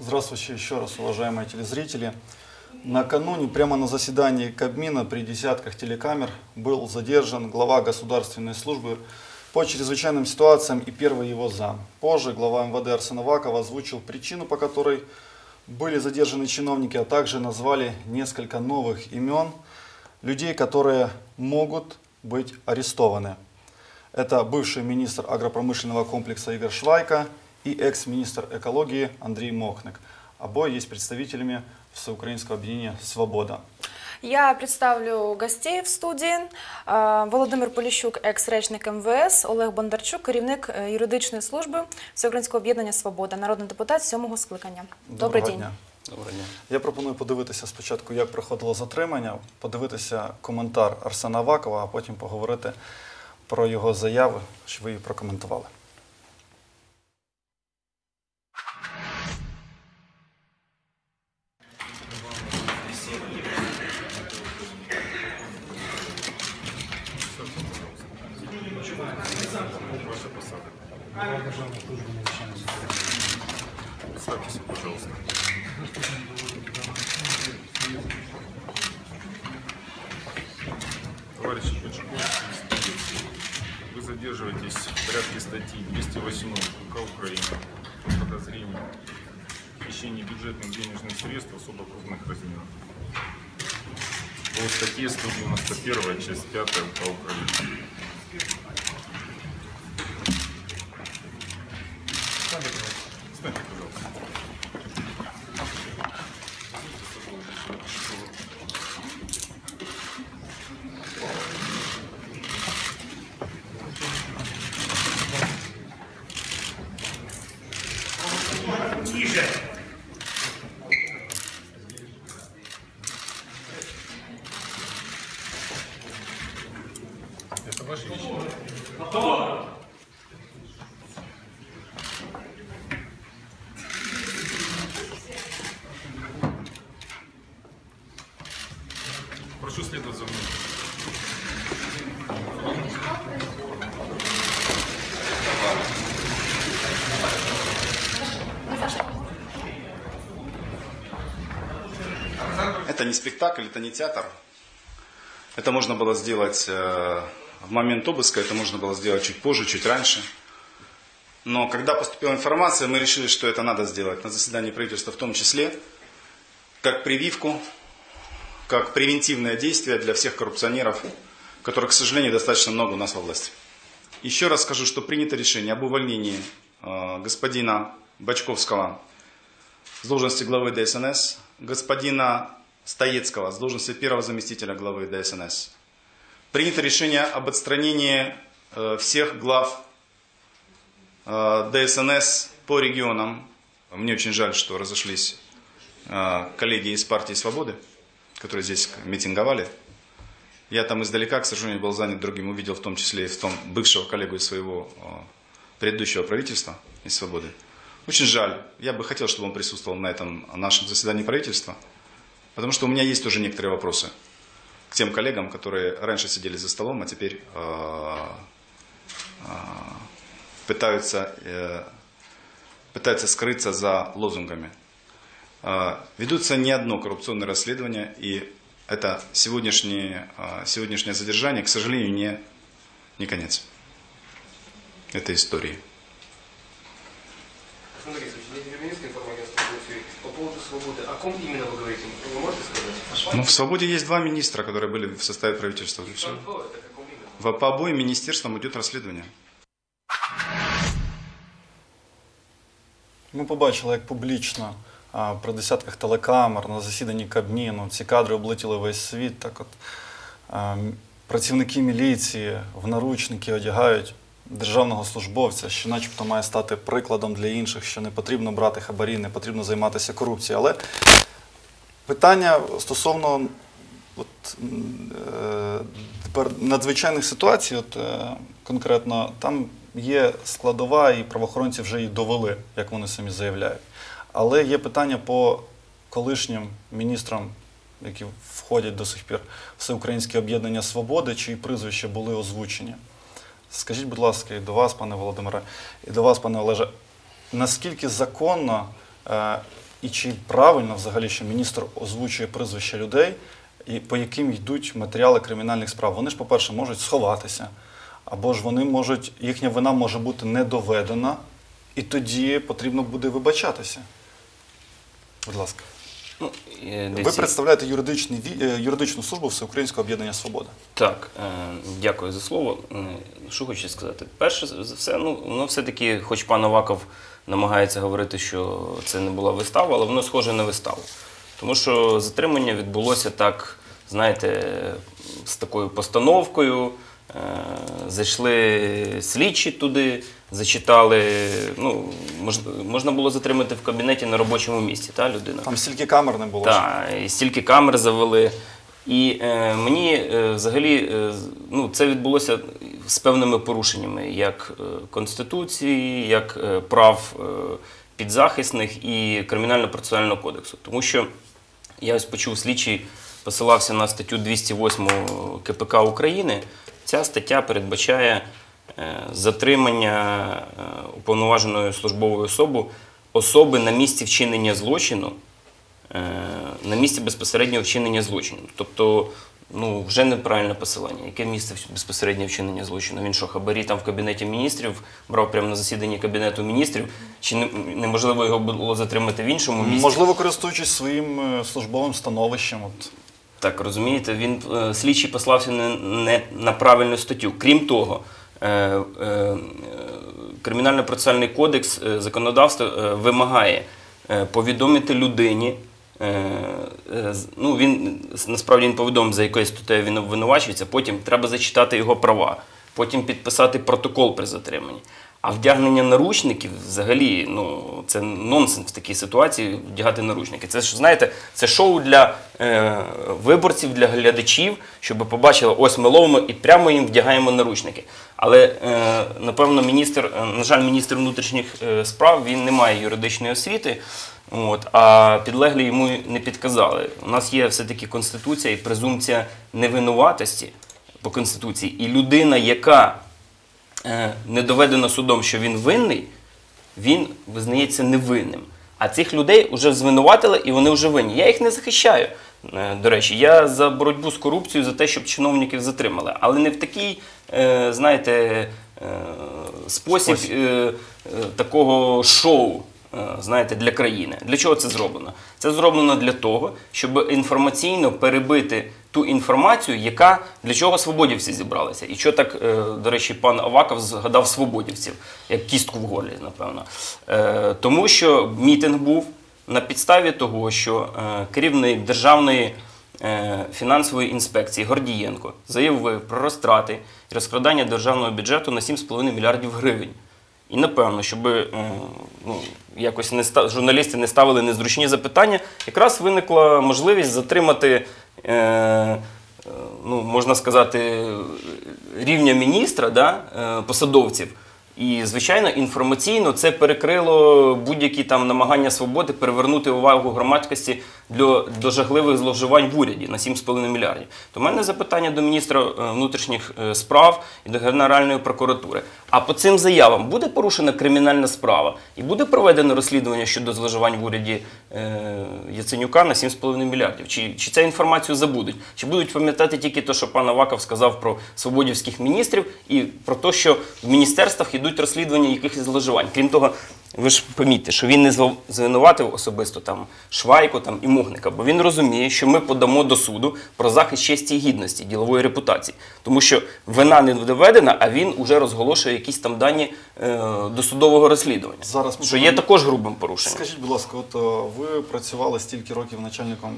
Здравствуйте еще раз, уважаемые телезрители. Накануне, прямо на заседании Кабмина при десятках телекамер был задержан глава государственной службы по чрезвычайным ситуациям и первый его зам. Позже глава МВД Арсен Аваков озвучил причину, по которой были задержаны чиновники, а также назвали несколько новых имен людей, которые могут быть арестованы. Это бывший министр агропромышленного комплекса Игорь Швайка и экс-министр экологии Андрей Мохник. Обои есть представителями Всеукраинского объединения «Свобода». Я представлю гостей в студії. Е, Володимир Поліщук, екс-речник МВС, Олег Бондарчук, керівник е, юридичної служби Всеукраїнського об'єднання Свобода, народний депутат сьомого скликання. Добрий Доброго день. дня. Доброго дня. Я пропоную подивитися спочатку, як проходило затримання, подивитися коментар Арсена Авакова, а потім поговорити про його заяви, що ви її прокоментували. Не спектакль, это не театр. Это можно было сделать э, в момент обыска, это можно было сделать чуть позже, чуть раньше. Но когда поступила информация, мы решили, что это надо сделать на заседании правительства в том числе, как прививку, как превентивное действие для всех коррупционеров, которых, к сожалению, достаточно много у нас во власти. Еще раз скажу, что принято решение об увольнении э, господина Бачковского с должности главы ДСНС, господина Стоецкого с должности первого заместителя главы ДСНС. Принято решение об отстранении э, всех глав э, ДСНС по регионам. Мне очень жаль, что разошлись э, коллеги из партии Свободы, которые здесь митинговали. Я там издалека, к сожалению, был занят другим, увидел в том числе и в том бывшего коллегу из своего предыдущего правительства, из Свободы. Очень жаль. Я бы хотел, чтобы он присутствовал на этом нашем заседании правительства, потому что у меня есть тоже некоторые вопросы к тем коллегам, которые раньше сидели за столом, а теперь э, э, пытаются, э, пытаются скрыться за лозунгами. Ведутся не одно коррупционное расследование, и это сегодняшнее, сегодняшнее задержание, к сожалению, не, не конец этой истории. Александр свободы. О ком именно вы говорите? Вы можете сказать? Ну, в «Свободе» есть два министра, которые были в составе правительства. И всё. Кто это? О ком именно? В- По обоим министерствам идет расследование. Ми побачили, як публічно а, при десятках телекамер на засіданні Кабміну ці кадри облетіли весь світ. Так от а, м, працівники міліції в наручники одягають державного службовця, що начебто має стати прикладом для інших, що не потрібно брати хабарі, не потрібно займатися корупцією. Але питання стосовно от, е, надзвичайних ситуацій, от, е, конкретно, там є складова, і правоохоронці вже її довели, як вони самі заявляють. Але є питання по колишнім міністрам, які входять до сих пір Всеукраїнське об'єднання Свободи, чиї прізвища були озвучені. Скажіть, будь ласка, і до вас, пане Володимире, і до вас, пане Олеже, наскільки законно е, І чи правильно взагалі, що міністр озвучує прізвища людей, і по яким йдуть матеріали кримінальних справ? Вони ж, по-перше, можуть сховатися, або ж вони можуть, їхня вина може бути не доведена, і тоді потрібно буде вибачатися. Будь ласка. Ну, е, Ви представляєте юридичний, е, юридичну службу Всеукраїнського об'єднання Свобода. Так, е, дякую за слово. Що хочу сказати? Перше за все, ну, воно все-таки, хоч пан Аваков намагається говорити, що це не була вистава, але воно схоже на виставу. Тому що затримання відбулося так, знаєте, з такою постановкою. Зайшли слідчі туди, зачитали. Ну, мож, можна було затримати в кабінеті на робочому місці, та людина. Там стільки камер не було. Так, і стільки камер завели. І е, мені е, взагалі е, ну, це відбулося з певними порушеннями як е, Конституції, як е, прав е, підзахисних і Кримінально-процесуального кодексу. Тому що я ось почув слідчий посилався на статтю 208 КПК України. Ця стаття передбачає затримання е, уповноваженої службової особи особи на місці вчинення злочину е, на місці безпосереднього вчинення злочину. Тобто, ну, вже неправильне посилання. Яке місце безпосереднього вчинення злочину? Він що, хабарі там в кабінеті міністрів, брав прямо на засіданні кабінету міністрів? Чи неможливо його було затримати в іншому місці? Можливо, користуючись своїм е, службовим становищем. От. Так, розумієте, він е, слідчий послався не, не на правильну статтю. Крім того, е, е, е, Кримінально-процесуальний кодекс е, законодавства е, вимагає е, повідомити людині. е, е, ну, він насправді він повідомив, за якою статтею він обвинувачується, потім треба зачитати його права, потім підписати протокол при затриманні. А вдягнення наручників взагалі ну, це нонсенс в такій ситуації вдягати наручники. Це ж знаєте, це шоу для е, виборців, для глядачів, щоб побачили, ось ми ловимо і прямо їм вдягаємо наручники. Але е, напевно, міністр, е, на жаль, міністр внутрішніх е, справ він не має юридичної освіти. От, а підлеглі йому не підказали. У нас є все-таки конституція і презумпція невинуватості по конституції. І людина, яка не доведено судом, що він винний, він визнається невинним. А цих людей вже звинуватили і вони вже винні. Я їх не захищаю. е, До речі, я за боротьбу з корупцією, за те, щоб чиновників затримали. Але не в такий, е, знаєте, е, спосіб Спосіб. е, е, такого шоу. Е, Знаєте, для країни. Для чого це зроблено? Це зроблено для того, щоб інформаційно перебити ту інформацію, яка для чого свободівці зібралися. І що так, е, до речі, пан Аваков згадав свободівців, як кістку в горлі, напевно. Е, Тому що мітинг був на підставі того, що керівник державної фінансової інспекції Гордієнко заявив про розтрати і розкрадання державного бюджету на 7,5 мільярдів гривень. І напевно, щоб ну, якось не ста- журналісти не ставили незручні запитання, якраз виникла можливість затримати, е, е, ну, можна сказати, рівня міністра, да, е, посадовців. І, звичайно, інформаційно це перекрило будь-які там намагання свободи перевернути увагу громадськості до, до жахливих зловживань в уряді на 7,5 мільярдів. То в мене запитання до міністра е, внутрішніх е, справ і до Генеральної прокуратури. А по цим заявам буде порушена кримінальна справа і буде проведено розслідування щодо зловживань в уряді е, Яценюка на 7,5 мільярдів? Чи, чи цю інформацію забудуть? Чи будуть пам'ятати тільки те, що пан Аваков сказав про свободівських міністрів і про те, що в міністерствах йдуть розслідування якихось зловживань? Крім того, ви ж помітьте, що він не зв- звинуватив особисто там Швайку там, і Мухника, бо він розуміє, що ми подамо до суду про захист честі і гідності, ділової репутації. Тому що вина не доведена, а він уже розголошує якісь там дані е, досудового розслідування. Зараз що є також грубим порушенням. Скажіть, будь ласка, от ви працювали стільки років начальником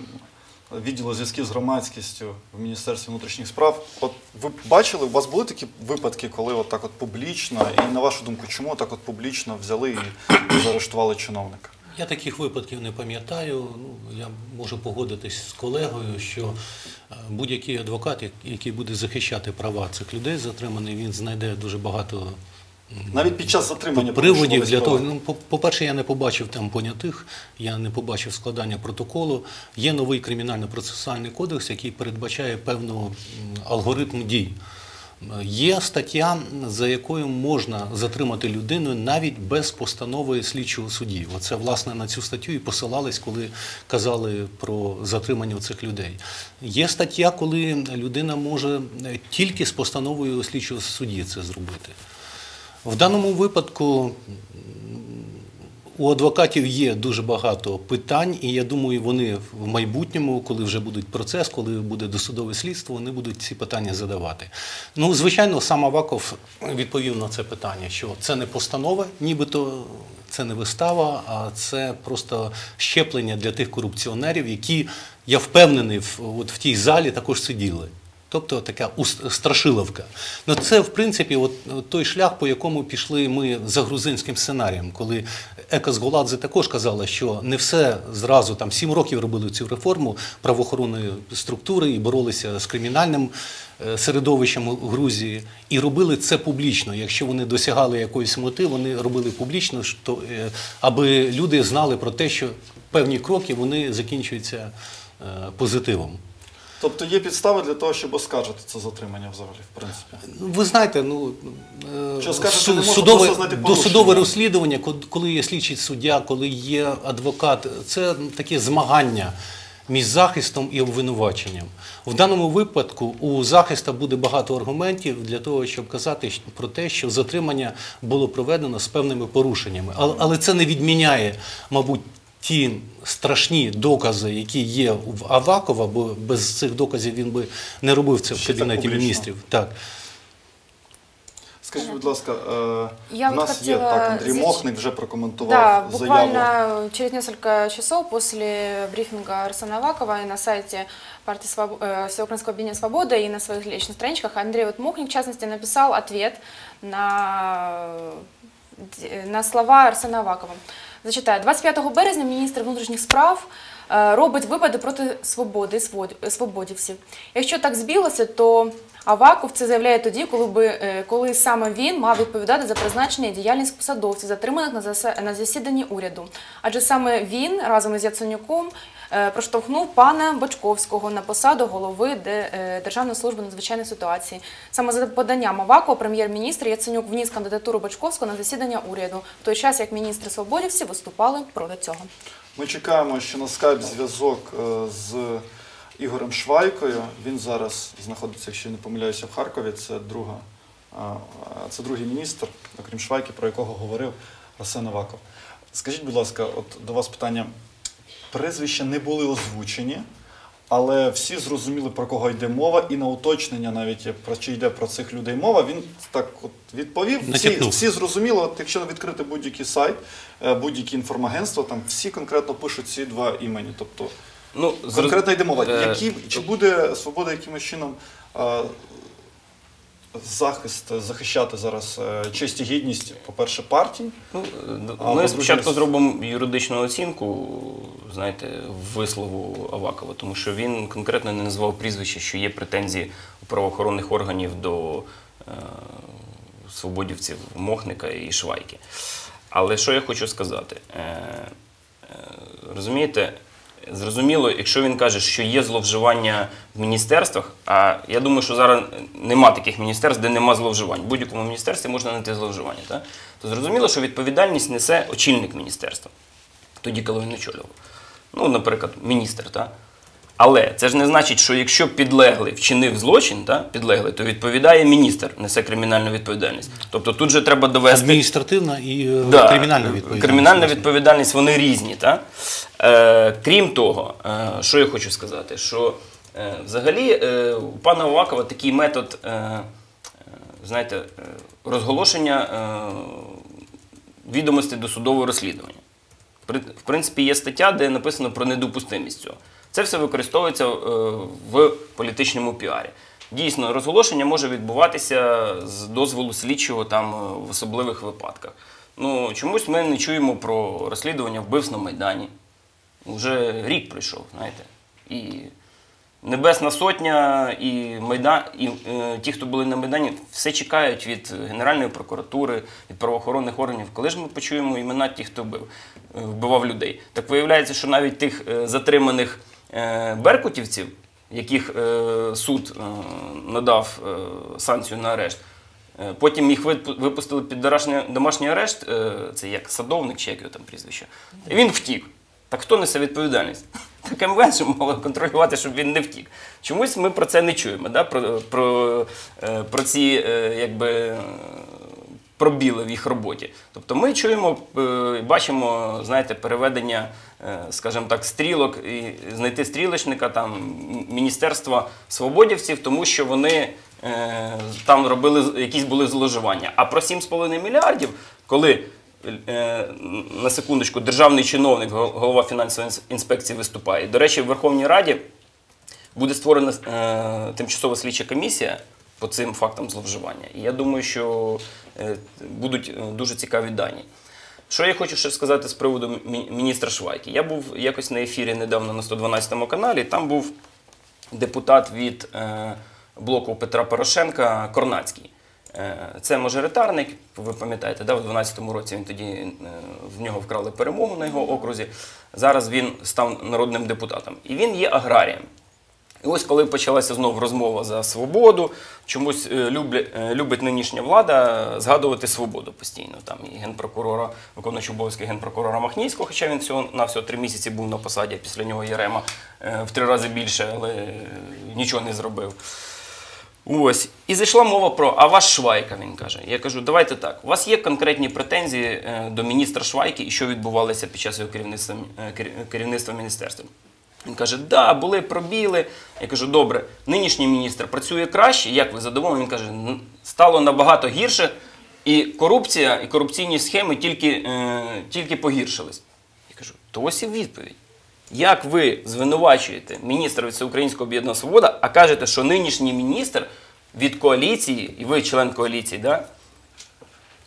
відділу зв'язків з громадськістю в Міністерстві внутрішніх справ. От ви бачили, у вас були такі випадки, коли от так от публічно, і на вашу думку, чому так от публічно взяли і заарештували чиновника? Я таких випадків не пам'ятаю. Ну, я можу погодитись з колегою, що е, будь-який адвокат, який буде захищати права цих людей затриманий, він знайде дуже багато Навіть під час затримання приводів для того. Ну, по- по-перше, я не побачив там понятих, я не побачив складання протоколу. Є новий кримінально-процесуальний кодекс, який передбачає певну алгоритм дій. Є стаття, за якою можна затримати людину навіть без постанови слідчого судді. Оце власне на цю статтю і посилались, коли казали про затримання цих людей. Є стаття, коли людина може е, тільки з постановою слідчого судді це зробити. В даному випадку у адвокатів є дуже багато питань, і я думаю, вони в майбутньому, коли вже буде процес, коли буде досудове слідство, вони будуть ці питання задавати. Ну, звичайно, сам Аваков відповів на це питання, що це не постанова, нібито це не вистава, а це просто щеплення для тих корупціонерів, які, я впевнений, от в тій залі також сиділи. Тобто така страшиловка. Ну це в принципі от, той шлях, по якому пішли ми за грузинським сценарієм, коли Екас Голадзе також казала, що не все зразу там сім років робили цю реформу правоохоронної структури і боролися з кримінальним е, середовищем Грузії, і робили це публічно. Якщо вони досягали якоїсь мети, вони робили публічно, що, е, аби люди знали про те, що певні кроки вони закінчуються е, позитивом. Тобто є підстави для того, щоб оскаржити це затримання взагалі, в принципі. Ви знаєте, ну е, Що скажете, су- не судове, знайти досудове розслідування, коли є слідчий суддя, коли є адвокат, це таке змагання між захистом і обвинуваченням. В даному випадку у захиста буде багато аргументів для того, щоб казати про те, що затримання було проведено з певними порушеннями. Але це не відміняє, мабуть Ті страшні докази, які є в Авакова, бо без цих доказів він би не робив це в Ще так кабінеті публічно. міністрів. Так. Скажіть, будь ласка, е, Я в вот нас є хотіла так, Андрій зіч- Мохник вже прокоментував Да, заяву. буквально через несколько часов после брифинга Арсена Авакова и на сайте партии Своб- э, Всеукраинского объединения «Свобода» и на своих личных страничках Андрей вот Мухник, в частности, написал ответ на, на слова Арсена Авакова. Зачитаю. 25 березня міністр внутрішніх справ е, робить випади проти свободи, свободівців. Якщо так збілося, то Аваков це заявляє тоді, коли, би, е, коли саме він мав відповідати за призначення і діяльність посадовців, затриманих на, засіданні уряду. Адже саме він разом із Яценюком проштовхнув пана Бочковського на посаду голови е, Державної служби надзвичайних ситуацій. Саме за поданням Авакова прем'єр-міністр Яценюк вніс кандидатуру Бочковського на засідання уряду, в той час як міністри свободівці виступали проти цього. Ми чекаємо, що на скайп зв'язок е, з Ігорем Швайкою. Він зараз знаходиться, якщо не помиляюся, в Харкові. Це друга, це другий міністр, окрім Швайки, про якого говорив Арсен Аваков. Скажіть, будь ласка, от до вас питання. Прізвища не були озвучені, але всі зрозуміли, про кого йде мова, і на уточнення, навіть про чи йде про цих людей мова, він так от відповів. Всі, всі зрозуміли, от якщо відкрити будь-який сайт, е, будь-які інформагентства, там всі конкретно пишуть ці два імені. Тобто Ну, конкретно йде мова. Е, Які, чи буде свобода якимось чином е, захист захищати зараз е, честь і гідність, по-перше, партій? Ну, А, ми спочатку зробимо юридичну оцінку, знаєте, вислову Авакова, тому що він конкретно не назвав прізвище, що є претензії у правоохоронних органів до е, свободівців Мохника і Швайки. Але що я хочу сказати? Е, е, розумієте, зрозуміло, якщо він каже, що є зловживання в міністерствах, а я думаю, що зараз нема таких міністерств, де нема зловживань. В будь-якому міністерстві можна знайти зловживання. Так? То зрозуміло, що відповідальність несе очільник міністерства, тоді, коли він очолював. Ну, наприклад, міністр. Так? Але це ж не значить, що якщо підлеглий вчинив злочин, та, підлеглий, то відповідає міністр, несе кримінальну відповідальність. Тобто тут же треба довести. Адміністративна і е, Да, кримінальна відповідальність. Кримінальна відповідальність, вони різні. Та? Е, крім того, е, що я хочу сказати, що е, взагалі е, у пана Овакова такий метод, е, е, знаєте, е, розголошення е, відомостей до судового розслідування. В принципі, є стаття, де написано про недопустимість цього. Це все використовується е, в політичному піарі. Дійсно, розголошення може відбуватися з дозволу слідчого там е, в особливих випадках. Ну, чомусь ми не чуємо про розслідування вбивств на Майдані. Уже рік пройшов, знаєте. І Небесна Сотня і Майдан, і е, ті, хто були на Майдані, все чекають від Генеральної прокуратури, від правоохоронних органів. Коли ж ми почуємо імена тих, хто вбив, е, вбивав людей? Так виявляється, що навіть тих е, затриманих беркутівців яких е, суд е, надав е, санкцію на арешт. Е, Потім їх вип- випустили під домашній, арешт, е, це як садовник чи як його там прізвище. І він втік. Так хто несе відповідальність? Так МВС мало контролювати, щоб він не втік. Чомусь ми про це не чуємо, про, е, ці е, якби, е, пробіли в їх роботі. Тобто ми чуємо, е, бачимо, знаєте, переведення, е, скажімо так, стрілок і знайти стрілочника там Міністерства свободівців, тому що вони е, там робили якісь були зловживання. А про 7,5 мільярдів, коли на секундочку державний чиновник, голова фінансової інспекції виступає. До речі, в Верховній Раді буде створена е, тимчасова слідча комісія по цим фактам зловживання. І я думаю, що е, будуть е, дуже цікаві дані. Що я хочу ще сказати з приводу міністра Швайки? Я був якось на ефірі недавно на 112 каналі. Там був депутат від е, блоку Петра Порошенка Корнацький. Це мажоритарник, ви пам'ятаєте, да, в 12-му році він тоді в нього вкрали перемогу на його окрузі. Зараз він став народним депутатом. І він є аграрієм. І ось коли почалася знову розмова за свободу, чомусь е, люблять, е, любить нинішня влада згадувати свободу постійно. Там і генпрокурора, виконуючий обов'язки генпрокурора Махніцького, хоча він всього на всього три місяці був на посаді, після нього Єрема е, в три рази більше, але е, нічого не зробив. Ось. І зайшла мова про а ваш Швайка, він каже. Я кажу, давайте так. У вас є конкретні претензії е, до міністра Швайки і що відбувалося під час його керівництва, е, керівництва міністерства. Він каже, да, були пробіли. Я кажу, добре, нинішній міністр працює краще. Як ви задоволені? Він каже, стало набагато гірше, і корупція, і корупційні схеми тільки, е, тільки погіршились. Я кажу, то ось і відповідь. Як ви звинувачуєте міністра Всеукраїнського об'єднання Свобода, а кажете, що нинішній міністр від коаліції, і ви член коаліції, да,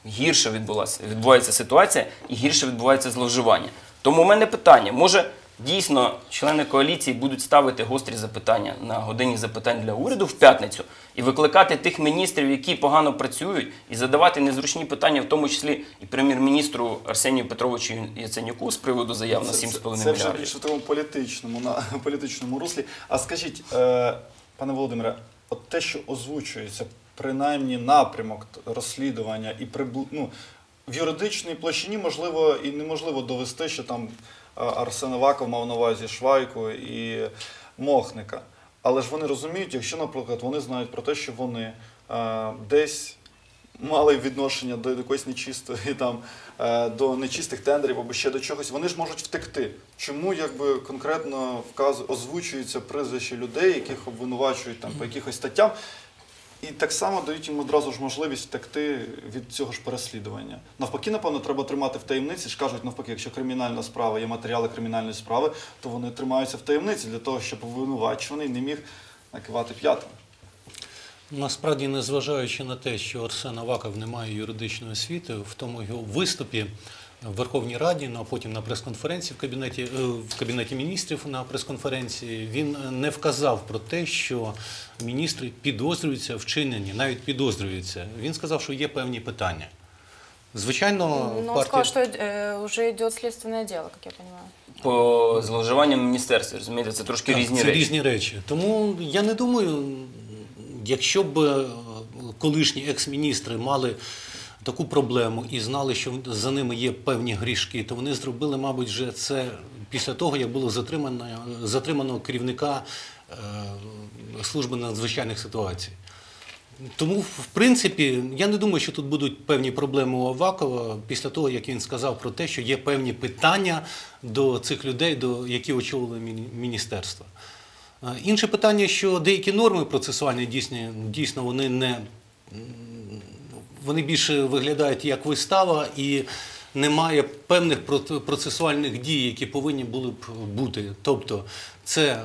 гірше відбулася, відбувається ситуація і гірше відбувається зловживання. Тому у мене питання: може дійсно члени коаліції будуть ставити гострі запитання на годині запитань для уряду в п'ятницю і викликати тих міністрів, які погано працюють, і задавати незручні питання, в тому числі і прем'єр-міністру Арсенію Петровичу Яценюку з приводу заяв на 7,5 Це вже мільярдів. більше в тому політичному, на політичному руслі. А скажіть, е, пане Володимире, от те, що озвучується, принаймні напрямок розслідування і прибу... ну, в юридичній площині можливо і неможливо довести, що там Арсен Аваков мав на увазі Швайку і Мохника. Але ж вони розуміють, якщо, наприклад, вони знають про те, що вони е, десь мали відношення до якоїсь нечистої там е, до нечистих тендерів або ще до чогось, вони ж можуть втекти. Чому якби конкретно вказ озвучуються прізвища людей, яких обвинувачують там по якихось статтям, і так само дають їм одразу ж можливість втекти від цього ж переслідування. Навпаки, напевно, треба тримати в таємниці. Ж кажуть, навпаки, якщо кримінальна справа є матеріали кримінальної справи, то вони тримаються в таємниці для того, щоб обвинувачуваний не міг накивати п'ятами. Насправді, незважаючи на те, що Арсен Аваков не має юридичної освіти, в тому його виступі в Верховній Раді, ну а потім на прес-конференції в кабінеті, е, в кабінеті міністрів на прес-конференції, він не вказав про те, що міністри підозрюються в чиненні, навіть підозрюються. Він сказав, що є певні питання. Звичайно, Но он партія... сказал, что э, уже идет следственное дело, как я понимаю. По зловживанням в міністерстві, розумієте, це трошки Так, різні це речі. різні речі. Тому я не думаю, якщо б е, колишні екс-міністри мали таку проблему і знали, що за ними є певні грішки, то вони зробили, мабуть, вже це після того, як було затримано, затримано керівника е, служби надзвичайних ситуацій. Тому, в принципі, я не думаю, що тут будуть певні проблеми у Авакова після того, як він сказав про те, що є певні питання до цих людей, до які очолили міні- міністерство. Е, Інше питання, що деякі норми процесуальні дійсно, дійсно вони не вони більше виглядають як вистава і немає певних процесуальних дій, які повинні були б бути. Тобто, це е,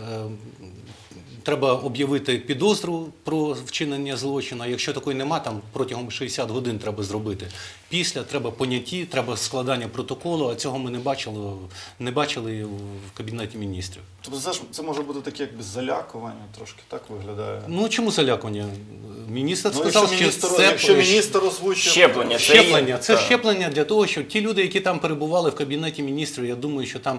треба об'явити підозру про вчинення злочину. Якщо такої нема, там протягом 60 годин треба зробити. Після треба понятті, треба складання протоколу, а цього ми не бачили, не бачили в кабінеті міністрів. Тобто це ж це може бути таке якби залякування, трошки так виглядає. Ну чому залякування? Міністр Ну, сказав, якщо що міністр, це якщо міністр озвучив Щеплення. Це щеплення. Це так. щеплення для того, щоб ті люди, які там перебували в кабінеті міністрів, я думаю, що там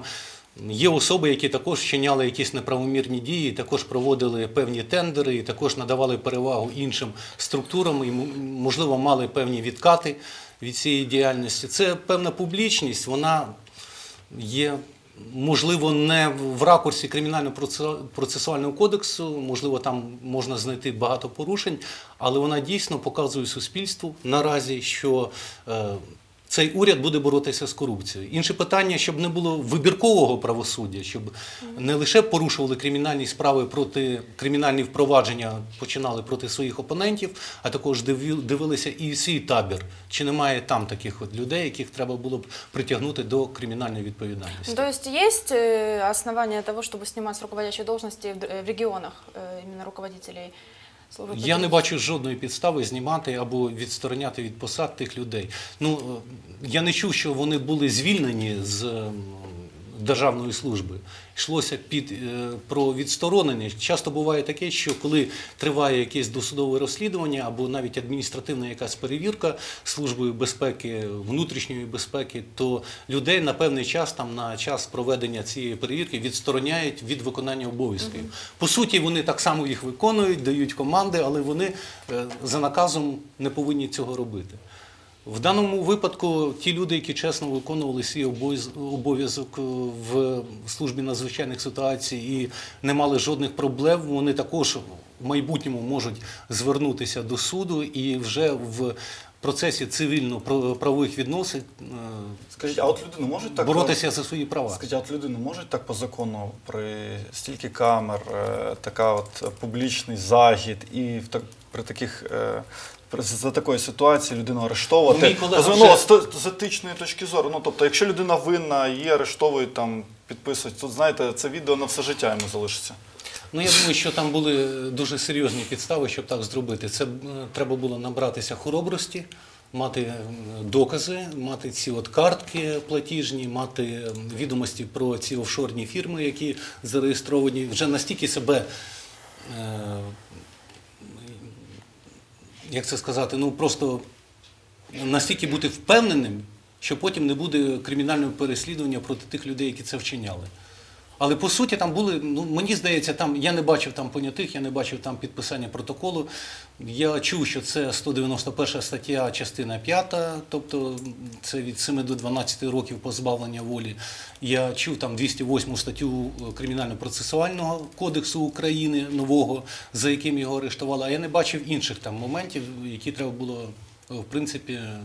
Є особи, які також вчиняли якісь неправомірні дії, також проводили певні тендери, і також надавали перевагу іншим структурам і, можливо, мали певні відкати від цієї діяльності. Це певна публічність, вона є. Можливо, не в ракурсі кримінально-процесуального кодексу, можливо, там можна знайти багато порушень, але вона дійсно показує суспільству наразі, що е, цей уряд буде боротися з корупцією. Інше питання, щоб не було вибіркового правосуддя, щоб не лише порушували кримінальні справи проти кримінальні впровадження починали проти своїх опонентів, а також диві- дивилися і свій табір. Чи немає там таких от людей, яких треба було б притягнути до кримінальної відповідальності? То есть есть э, основания того, чтобы снимать с руководящей должности в д- э, в регионах э, именно руководителей службы? Я не бачу жодної підстави знімати або відстороняти від посад тих людей. Ну е, я не чув, що вони були звільнені з державної служби. Йшлося під е, про відсторонення. Часто буває таке, що коли триває якесь досудове розслідування або навіть адміністративна якась перевірка службою безпеки, внутрішньої безпеки, то людей на певний час, там на час проведення цієї перевірки, відстороняють від виконання обов'язків. По суті, вони так само їх виконують, дають команди, але вони е, за наказом не повинні цього робити. В даному випадку ті люди, які чесно виконували свій обов'яз- обов'язок е, в службі надзвичайних ситуацій і не мали жодних проблем, вони також в майбутньому можуть звернутися до суду і вже в процесі цивільно-правових відносин е, Скажіть, а от люди не можуть так боротися за свої права. Скажіть, а от люди не можуть так по закону при стільки камер, е, така от публічний загід, і в так, при таких за такої ситуації людину арештовувати. Ну, З- вже- ну, з, з етичної точки зору. Ну тобто, якщо людина винна, її арештовують там, підписують, тут знаєте, це відео на все життя йому залишиться. Ну я думаю, що там були дуже серйозні підстави, щоб так зробити. Це е, треба було набратися хоробрості, мати е, докази, мати ці от картки платіжні, мати е, відомості про ці офшорні фірми, які зареєстровані, вже настільки себе. е, Як це сказати, ну просто настільки бути впевненим, що потім не буде кримінального переслідування проти тих людей, які це вчиняли. Але по суті там були, ну мені здається, там я не бачив там понятих, я не бачив там підписання протоколу. Я чув, що це 191 стаття, частина 5, тобто це від 7 до 12 років позбавлення волі. Я чув там 208 статтю Кримінально-процесуального кодексу України нового, за яким його арештували. А я не бачив інших там моментів, які треба було в принципі е,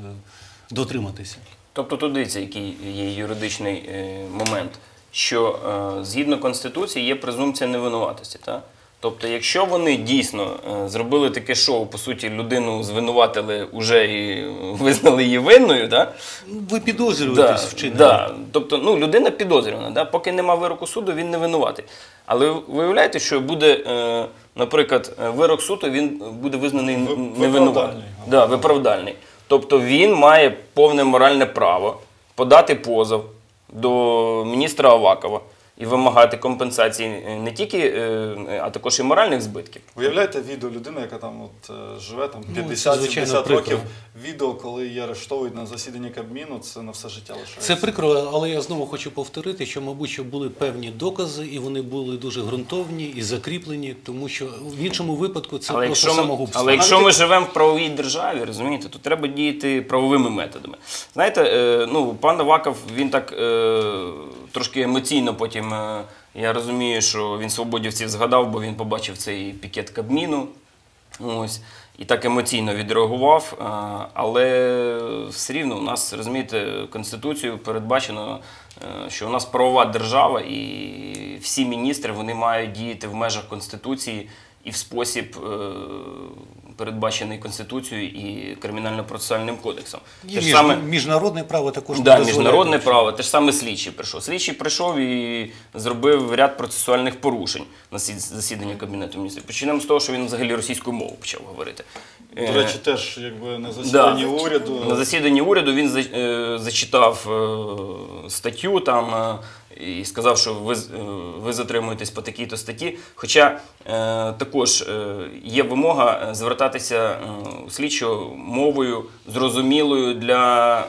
дотриматися. Тобто тут дивіться, який є юридичний е, момент, що е, згідно Конституції є презумпція невинуватості. Та? Тобто, якщо вони дійсно е, зробили таке шоу, по суті, людину звинуватили уже і визнали її винною, да? Ну, Ви підозрюєтесь Да, вчинення. да. Тобто, ну, людина підозрювана, да? поки нема вироку суду, він не винуватий. Але ви виявляєте, що буде, е, наприклад, е, вирок суду, він буде визнаний Ви- невинуватим. виправдальний. Да, виправдальний. Тобто він має повне моральне право подати позов до міністра Авакова і вимагати компенсації е, не тільки, е, а також і моральних збитків. Уявляєте відео людини, яка там от е, живе там Ну, це, 50-70 прикро. років. Відео, коли її арештовують на засіданні Кабміну, це на все життя лишається. Це прикро, але я знову хочу повторити, що, мабуть, що були певні докази, і вони були дуже ґрунтовні і закріплені, тому що в іншому випадку це Але просто якщо, ми, самогубство. але якщо ми живемо в правовій державі, розумієте, то треба діяти правовими методами. Знаєте, ну, пан Аваков, він так е, трошки емоційно потім. Е, я розумію, що він свободівців згадав, бо він побачив цей пікет Кабміну. Ось. І так емоційно відреагував. е, Але все рівно у нас, розумієте, Конституцією передбачено, е, що у нас правова держава, і всі міністри вони мають діяти в межах Конституції і в спосіб, е, передбачений Конституцією і Кримінально-процесуальним кодексом. І між- саме- міжнародне право також Да, міжнародне право, те ж саме слідчий прийшов. Слідчий прийшов і зробив ряд процесуальних порушень на сі- засіданні Кабінету міністрів. Почнемо з того, що він взагалі російською мовою почав говорити. До Е, речі, теж якби на засіданні уряду. на засіданні уряду він за- е, зачитав е, статтю там е, і сказав, що ви, е, ви затримуєтесь по такій-то статті. Хоча е, також е, є вимога е, звертатися у слідчого мовою зрозумілою для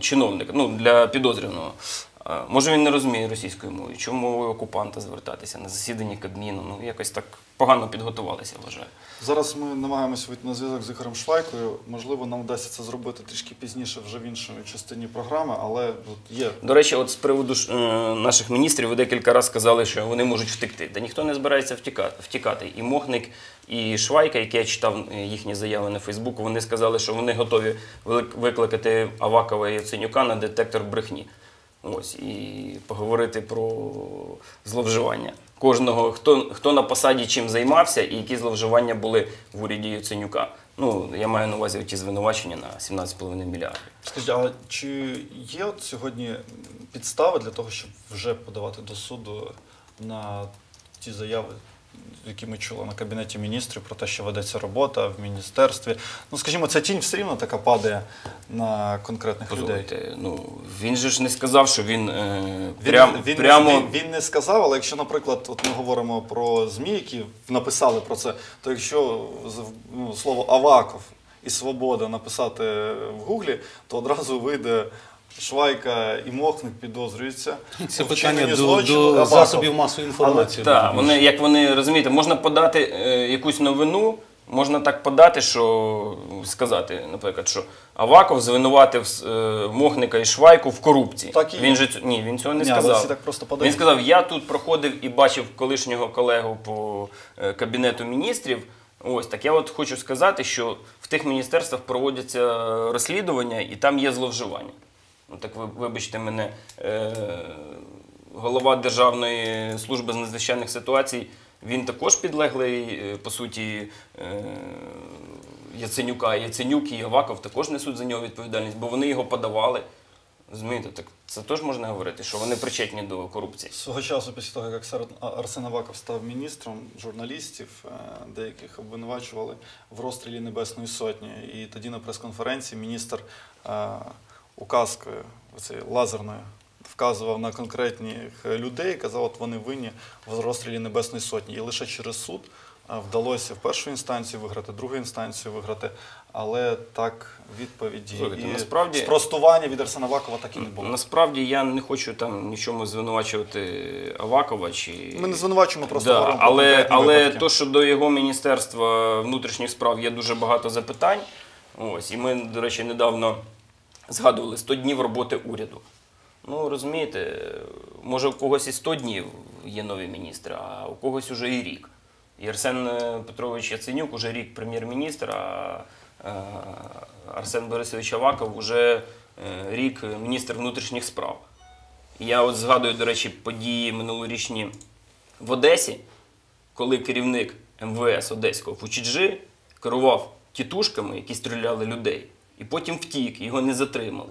чиновника, ну для підозрюваного. Може він не розуміє російської мови, чому мовою окупанта звертатися на засіданні Кабміну. Ну якось так погано підготувалися, вважаю. Зараз ми намагаємося вийти на зв'язок з Ігорем Швайкою. Можливо, нам вдасться це зробити трішки пізніше, вже в іншій частині програми, але от є До речі, от з приводу е, наших міністрів ви декілька разів сказали, що вони можуть втекти. Та ніхто не збирається втікати. втікати. І Мохник, і Швайка, які я читав е, їхні заяви на Фейсбуку, вони сказали, що вони готові викликати Авакова і Яценюка на детектор брехні. Ось, і поговорити про зловживання. Кожного, хто, хто на посаді чим займався і які зловживання були в уряді Яценюка. Ну, я маю на увазі ті звинувачення на 17,5 мільярдів. Скажіть, а чи є от сьогодні підстави для того, щоб вже подавати до суду на ті заяви, які ми чули на кабінеті міністрів про те, що ведеться робота в міністерстві? Ну, скажімо, ця тінь все рівно така падає на конкретних людей. Ну він же ж не сказав, що він, е, Він, прям, він, прямо він, він не сказав, але якщо, наприклад, от ми говоримо про ЗМІ, які написали про це, то якщо ну, слово Аваков і Свобода написати в Гуглі, то одразу вийде Швайка і Мохник підозрюються. Це у питання до, злочину до засобів масової інформації. Так, вони, як вони розумієте, можна подати е, якусь новину, можна так подати, що сказати, наприклад, що Аваков звинуватив е, Мохника і Швайку в корупції. Так і є. він же ц- ні, він цього не Ні, але сказав. всі так просто подають. Він сказав: я тут проходив і бачив колишнього колегу по е, кабінету міністрів. Ось так я от хочу сказати, що в тих міністерствах проводяться розслідування і там є зловживання. Ну так ви вибачте мене, е, голова Державної служби з надзвичайних ситуацій, він також підлеглий, е, по суті, е, Яценюка. Яценюк і Аваков також несуть за нього відповідальність, бо вони його подавали. Розумієте, так це теж можна говорити, що вони причетні до корупції. Свого часу, після того, як Арсен Аваков став міністром, журналістів е, деяких обвинувачували в розстрілі Небесної Сотні. І тоді на прес-конференції міністр е, указкою лазерною вказував на конкретних людей, казав, от вони винні в розстрілі Небесної Сотні. І лише через суд е, вдалося в першу інстанцію виграти, другу інстанцію виграти, але так відповіді Слухайте, і насправді- спростування від Арсена Авакова так і не було. Насправді я не хочу там нічому звинувачувати Авакова чи Ми не звинувачуємо просто Да, говоримо але, але випадки. то, що до його міністерства внутрішніх справ є дуже багато запитань. Ось, і ми, до речі, недавно згадували 100 днів роботи уряду. Ну, розумієте, може, у когось і 100 днів є нові міністри, а у когось уже і рік. І Арсен е, Петрович Яценюк уже рік прем'єр-міністр, а е, Арсен Борисович Аваков уже е, рік міністр внутрішніх справ. Я от згадую, до речі, події минулорічні в Одесі, коли керівник МВС Одеського Фучіджи керував тітушками, які стріляли людей, і потім втік, його не затримали.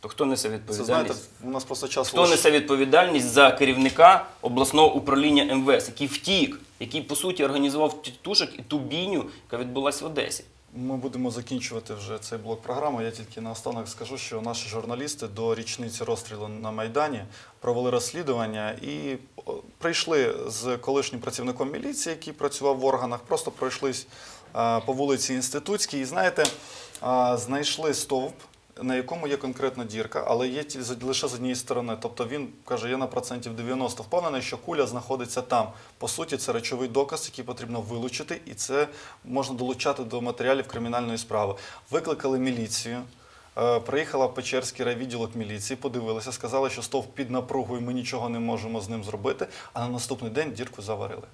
То хто несе Це відповідальність? знаєте, у нас просто час Хто лише- несе відповідальність за керівника обласного управління МВС, який втік, який по суті організував тітушок і ту бійню, яка відбулася в Одесі? Ми будемо закінчувати вже цей блок програми. Я тільки наостанок скажу, що наші журналісти до річниці розстрілу на Майдані провели розслідування і прийшли з колишнім працівником міліції, який працював в органах, просто пройшлись по вулиці Інститутській. І знаєте, знайшли стовп. На якому є конкретна дірка, але є лише з однієї сторони. Тобто він каже, я на процентів 90 впевнений, що куля знаходиться там. По суті, це речовий доказ, який потрібно вилучити, і це можна долучати до матеріалів кримінальної справи. Викликали міліцію. е, Приїхала Печерський райвідділок міліції, подивилися, сказали, що стовп під напругою, ми нічого не можемо з ним зробити, а на наступний день дірку заварили.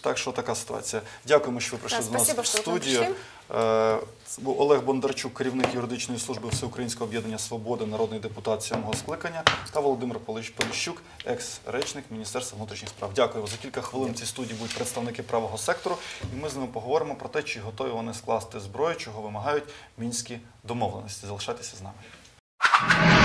Так що така ситуація. Дякуємо, що ви прийшли до нас в студію. Е, Це був Олег Бондарчук, керівник юридичної служби Всеукраїнського об'єднання Свобода, народний депутат сьомого скликання, та Володимир Поліщук, екс-речник Міністерства внутрішніх справ. Дякую. За кілька хвилин в цій студії будуть представники правого сектору, і ми з ними поговоримо про те, чи готові вони скласти зброю, чого вимагають мінські домовленості. Залишайтеся з нами.